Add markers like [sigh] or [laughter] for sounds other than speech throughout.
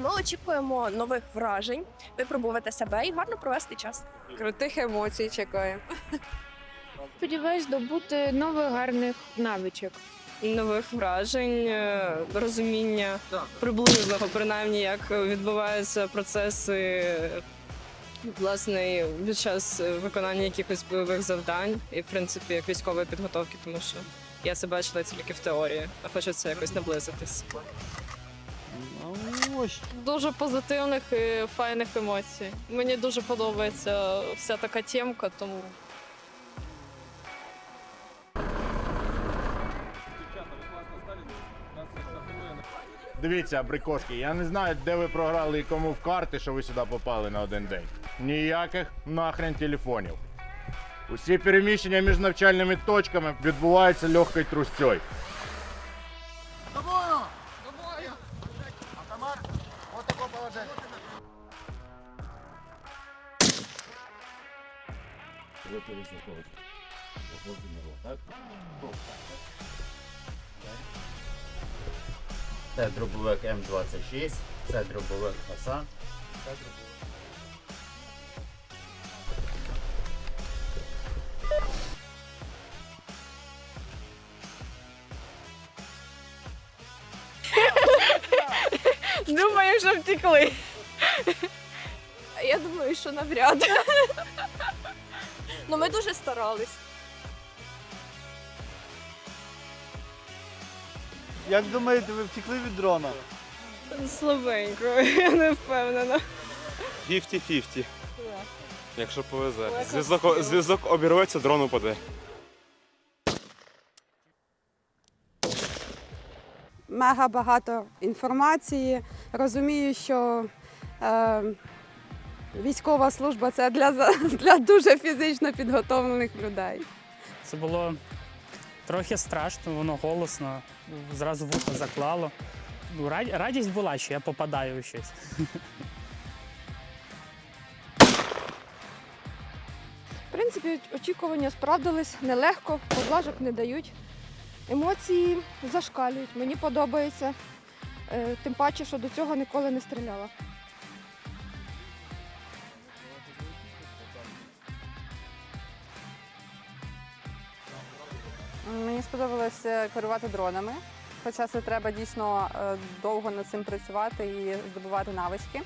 Ми очікуємо нових вражень, випробувати себе і гарно провести час. Крутих емоцій чекаємо. Сподіваюсь добути нових гарних навичок. нових вражень, е, розуміння приблизного, принаймні, як відбуваються процеси власне під час виконання якихось бойових завдань і в принципі як військової підготовки, тому що я це бачила тільки в теорії, а хочеться якось наблизитись. Ось Дуже позитивних і файних емоцій. Мені дуже подобається вся така тємка, тому Дивіться, абрикоски, я не знаю, де ви програли і кому в карти, що ви сюди попали на один день. Ніяких нахрен телефонів. Усі переміщення між навчальними точками відбуваються легкою трусцьою. Це дробовик М26, це дробовик Хасан. думаю, що втекли. Я думаю, що навряд. Ну, ми дуже старались. Як думаєте, ви втекли від дрона? Слабенько, [laughs] я не впевнена. 50-50. Якщо повезе. Зв'язок, зв'язок обірветься, дрон упаде. Мега багато інформації. Розумію, що е, військова служба це для, [laughs] для дуже фізично підготовлених людей. Це було трохи страшно, воно голосно, зразу вухо заклало. Ну, Радість була, що я попадаю у щось. В принципі, очікування справдились нелегко, поблажок не дають. Емоції зашкалюють. Мені подобається. Е, Тим паче, що до цього ніколи не стріляла. Мені сподобалося керувати дронами, хоча це треба дійсно е, довго над цим працювати і здобувати навички.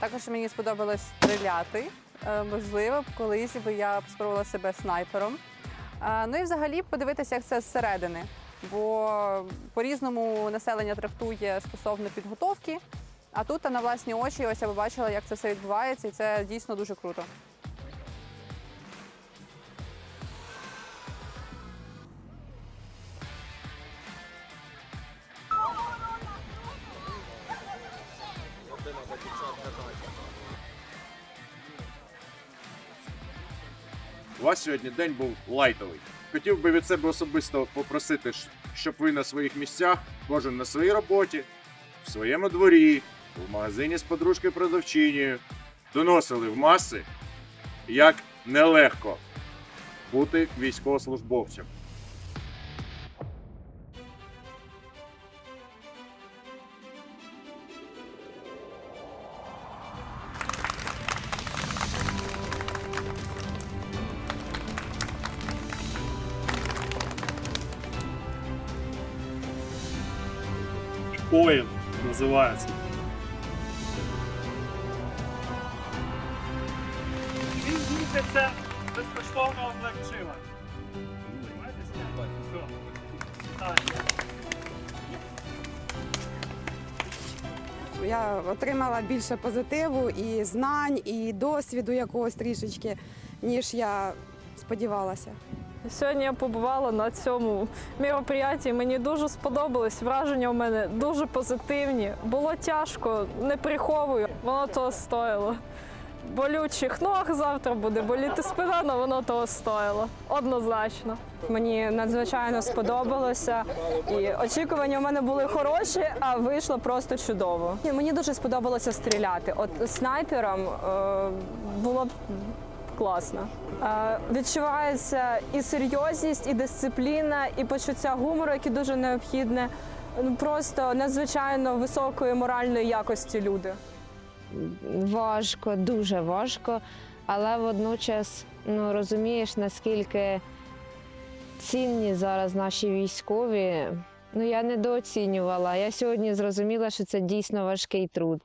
Також мені сподобалось стріляти. Е, Можливо, колись би я спробувала себе снайпером. Е, Ну і взагалі подивитися, як це зсередини. Бо по-різному населення трактує стосовно підготовки. А тут на власні очі ось я побачила, як це все відбувається, і це дійсно дуже круто. У вас сьогодні день був лайтовий. Хотів би від себе особисто попросити, щоб ви на своїх місцях, кожен на своїй роботі, в своєму дворі, в магазині з подружкою продавчинею, доносили в маси, як нелегко бути військовослужбовцем. Воїн називається. Він місяця безкоштовного облегчила. Я отримала більше позитиву і знань, і досвіду якогось трішечки, ніж я сподівалася. Сьогодні я побувала на цьому мероприятті. Мені дуже сподобалось. Враження у мене дуже позитивні. Було тяжко, не приховую. Воно того стоїло. Болючих ног завтра буде боліти спина, але воно того стоїло. Однозначно. Мені надзвичайно сподобалося, і очікування у мене були хороші, а вийшло просто чудово. Мені дуже сподобалося стріляти. От снайпером е, було б класно. Відчувається і серйозність, і дисципліна, і почуття гумору, яке дуже необхідне. ну, просто надзвичайно високої моральної якості люди. Важко, дуже важко, але водночас ну, розумієш, наскільки цінні зараз наші військові. Ну, я недооцінювала. Я сьогодні зрозуміла, що це дійсно важкий труд.